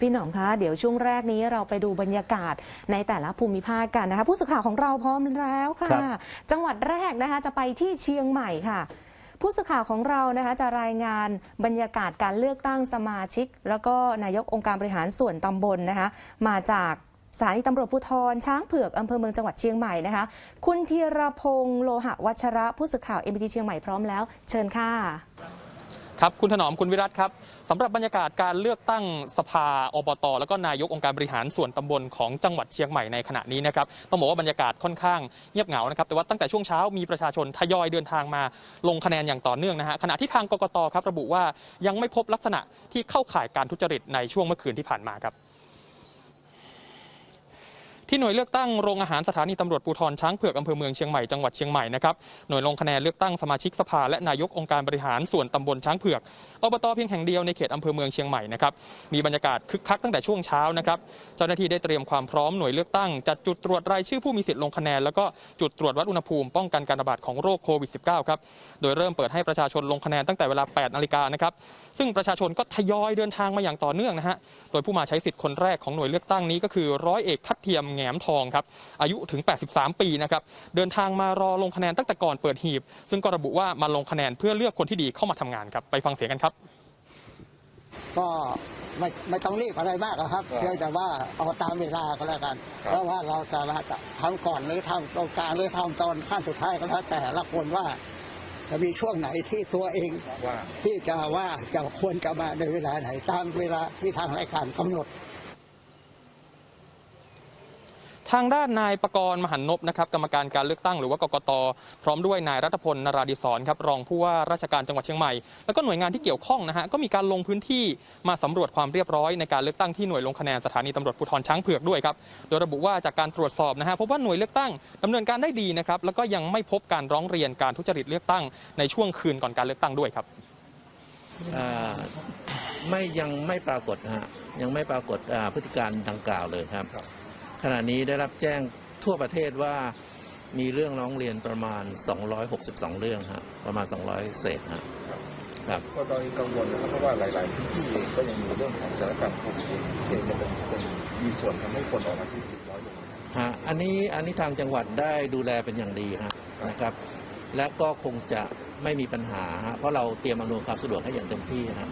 พี่หนอมคะเดี๋ยวช่วงแรกนี้เราไปดูบรรยากาศในแต่ละภูมิภาคกันนะคะ ผู้สื่อข่าวของเราพร้อมแล้วค่ะครับจังหวัดแรกนะคะจะไปที่เชียงใหม่ค่ะ ผู้สื่อข่าวของเรานะคะจะรายงานบรรยากาศการเลือกตั้งสมาชิก แล้วก็นายกองค์การบริหารส่วนตำบลนะคะ มาจากสถานีตำรวจภูธรช้างเผือกอำเภอเมืองจังหวัดเชียงใหม่นะคะ คุณธีรพงษ์โลหะวัชระผู้สื่อข่าวเอ็มบีทีเชียงใหม่พร้อมแล้ว เชิญค่ะ ครับคุณถนอมคุณวิรัตครับสำหรับบรรยากาศการเลือกตั้งสภาอบต แล้วก็นายกองค์การบริหารส่วนตำบลของจังหวัดเชียงใหม่ในขณะนี้นะครับต้องบอกว่าบรรยากาศค่อนข้างเงียบเหงานะครับแต่ว่าตั้งแต่ช่วงเช้ามีประชาชนทยอยเดินทางมาลงคะแนนอย่างต่อเนื่องนะฮะขณะที่ทางกกตครับระบุว่ายังไม่พบลักษณะที่เข้าข่ายการทุจริตในช่วงเมื่อคืนที่ผ่านมาครับ ที่หน่วยเลือกตั้งโรงอาหารสถานีตำรวจภูธรช้างเผือกอำเภอเมืองเชียงใหม่จังหวัดเชียงใหม่นะครับหน่วยลงคะแนนเลือกตั้งสมาชิกสภาและนายกองค์การบริหารส่วนตำบลช้างเผือกอบตเพียงแห่งเดียวในเขตอำเภอเมืองเชียงใหม่นะครับมีบรรยากาศคึกคักตั้งแต่ช่วงเช้านะครับเจ้าหน้าที่ได้เตรียมความพร้อมหน่วยเลือกตั้งจัดจุดตรวจรายชื่อผู้มีสิทธิ์ลงคะแนนแล้วก็จุดตรวจวัดอุณหภูมิป้องกันการระบาดของโรคโควิด -19 ครับโดยเริ่มเปิดให้ประชาชนลงคะแนนตั้งแต่เวลา 8นาฬิกานะครับซึ่งประชาชนก็ทยอยเดินทางมาอย่างต่อเนื่องนะฮะโดยผู้มาใช้สิทธิ์คนแรกของหน่วยเลือกตั้งนี้ก็คือร้อยเอกทัดเทียมแหงมทองครับอายุถึง 83 ปีนะครับเดินทางมารอลงคะแนนตั้งแต่ก่อนเปิดหีบ ซึ่งก็ระบุว่ามาลงคะแนนเพื่อเลือกคนที่ดีเข้ามาทำงานครับไปฟังเสียงกันครับ ก็ไม่ไม่ต้องรีบอะไรมากหรอกครับครับเพียงแต่ว่าเอาตามเวลาก็แล้วกันครับเพราะว่าเราจะทำก่อนหรือทำตรงกลางหรือทำตอนขั้นสุดท้ายก็แล้วแต่ละคนว่าจะมีช่วงไหนที่ตัวเองว่าที่จะว่าจะควรจะมาในเวลาไหนตามเวลาที่ทางรายการกำหนด ทางด้านนายประกรณ์มหันนบนะครับกรรมการการเลือกตั้งหรือว่ากกตพร้อมด้วยนายรัฐพลนราดิศรครับรองผู้ว่าราชการจังหวัดเชียงใหม่แล้วก็หน่วยงานที่เกี่ยวข้องนะฮะก็มีการลงพื้นที่มาสำรวจความเรียบร้อยในการเลือกตั้งที่หน่วยลงคะแนนสถานีตำรวจภูธรช้างเผือกด้วยครับโดยระบุว่าจากการตรวจสอบนะฮะพบว่าหน่วยเลือกตั้งดำเนินการได้ดีนะครับแล้วก็ยังไม่พบการร้องเรียนการทุจริตเลือกตั้งในช่วงคืนก่อนการเลือกตั้งด้วยครับไม่ยังไม่ปรากฏนะฮะยังไม่ปรากฏพฤติการดังกล่าวเลยครับ ขณะนี้ได้รับแจ้งทั่วประเทศว่ามีเรื่องร้องเรียนประมาณ 262 เรื่องฮะประมาณ 200 เศษฮะครับก็ตอนนี้กังวลนะครับเพราะว่าหลายๆพื้นที่เองก็ยังมีเรื่องของสถานการณ์โควิดเองจะเป็นเป็นมีส่วนทำให้คนออกมาที่สิบร้อยลงฮะอันนี้อันนี้ทางจังหวัดได้ดูแลเป็นอย่างดีฮะนะครับ และก็คงจะไม่มีปัญหาฮะเพราะเราเตรียมอำนวยความสะดวกให้อย่างเต็มที่ฮะ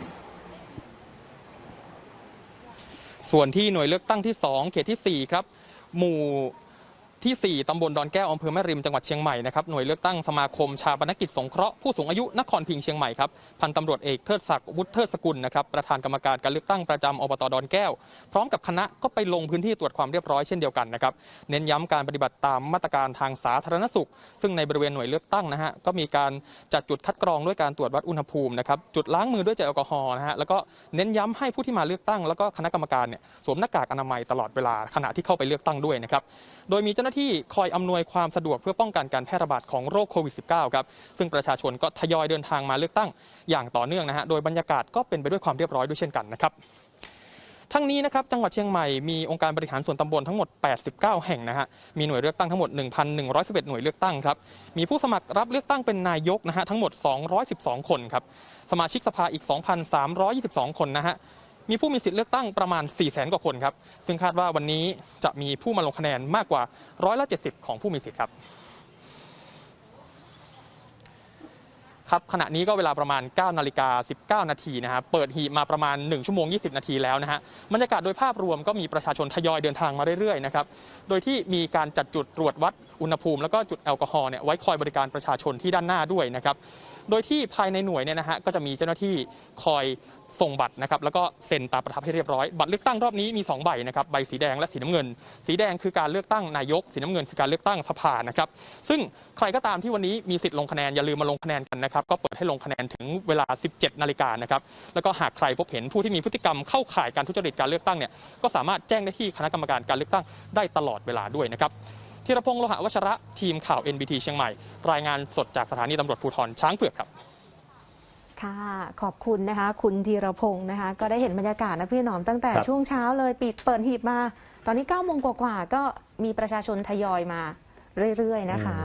ส่วนที่หน่วยเลือกตั้งที่2เขตที่4ครับหมู่ ที่ 4 ตำบลดอนแก้วอำเภอแม่ริมจังหวัดเชียงใหม่นะครับหน่วยเลือกตั้งสมาคมชาปนกิจสงเคราะห์ผู้สูงอายุนครพิงเชียงใหม่ครับพันตำรวจเอกเทิดศักดิ์วุฒิเทิดสกุลนะครับประธานกรรมการการเลือกตั้งประจำอบตดอนแก้ว พร้อมกับคณะก็ไปลงพื้นที่ตรวจความเรียบร้อยเช่นเดียวกันนะครับเน้นย้ำการปฏิบัติตามมาตรการทางสาธารณสุข ซึ่งในบริเวณหน่วยเลือกตั้งนะฮะก็มีการจัดจุดคัดกรองด้วยการตรวจวัดอุณหภูมินะครับจุดล้างมือด้วยเจลแอลกอฮอล์นะฮะแล้วก็เน้นย้ำให้ผู้ที่มาเลือกตั้ง แล้วก็คณะกรรมการเนี่ยสวมหน้ากากอนามัยตลอดเวลาขณะที่เข้าไปเลือกตั้งด้วยนะครับโดยมีเจ้าหน้าที่คอยอำนวยความสะดวกเพื่อป้องกันการแพร่ระบาดของโรคโควิด -19 ครับซึ่งประชาชนก็ทยอยเดินทางมาเลือกตั้งอย่างต่อเนื่องนะฮะโดยบรรยากาศก็เป็นไปด้วยความเรียบร้อยด้วยเช่นกันนะครับทั้งนี้นะครับจังหวัดเชียงใหม่มีองค์การบริหารส่วนตำบลทั้งหมด 89 แห่งนะฮะมีหน่วยเลือกตั้งทั้งหมด 1,111 หน่วยเลือกตั้งครับมีผู้สมัครรับเลือกตั้งเป็นนายกนะฮะทั้งหมด 212 คนครับสมาชิกสภาอีก 2,322 คนนะฮะ มีผู้มีสิทธิ์เลือกตั้งประมาณ 4 0 0 0 0 0กว่าคนครับ ซึ่งคาดว่าวันนี้จะมีผู้มาลงคะแนนมากกว่าร้อยละ70 ของผู้มีสิทธิ์ครับ ครับขณะนี้ก็เวลาประมาณ 9 นาฬิกา 19 นาทีนะครับเปิดหีบมาประมาณ 1 ชั่วโมง 20 นาทีแล้วนะฮะบรรยากาศโดยภาพรวมก็มีประชาชนทยอยเดินทางมาเรื่อยๆนะครับโดยที่มีการจัดจุดตรวจวัดอุณหภูมิ แล้วก็จุดแอลกอฮอล์เนี่ยไว้คอยบริการประชาชนที่ด้านหน้าด้วยนะครับโดยที่ภายในหน่วยเนี่ยนะฮะก็จะมีเจ้าหน้าที่คอยส่งบัตรนะครับแล้วก็เซ็นตาประทับให้เรียบร้อย บัตรเลือกตั้งรอบนี้มี2ใบนะครับใบสีแดงและสีน้ำเงิน สีแดงคือการเลือกตั้งนายก สีน้ำเงินคือการเลือกตั้งสภานะครับซึ่งใครก็ตามที่วันนี้มีสิทธิ์ลงคะแนนอย่าลืมมาลงคะแนนกันนะครับก็เปิดให้ลงคะแนนถึงเวลา 17 นาฬิกานะครับแล้วก็หากใครพบเห็นผู้ที่มีพฤติกรรมเข้าข่ายการทุจริตการเลือกตั้งเนี่ยก็สามารถแจ้งได้ที่คณะกรรมการการเลือกตั้งได้ตลอดเวลาด้วยนะครับธีรพงษ์โลหะวัชระทีมข่าว NBT เชียงใหม่ รายงานสดจากสถานีตำรวจภูธรช้างเผือกครับ ค่ะขอบคุณนะคะ คุณธีรพงศ์นะคะ ก็ได้เห็นบรรยากาศนะพี่หนอมตั้งแต่ครับ ช่วงเช้าเลยปิดเปิดหีบมา ตอนนี้9โมงกว่าๆก็มีประชาชนทยอยมาเรื่อยๆนะคะ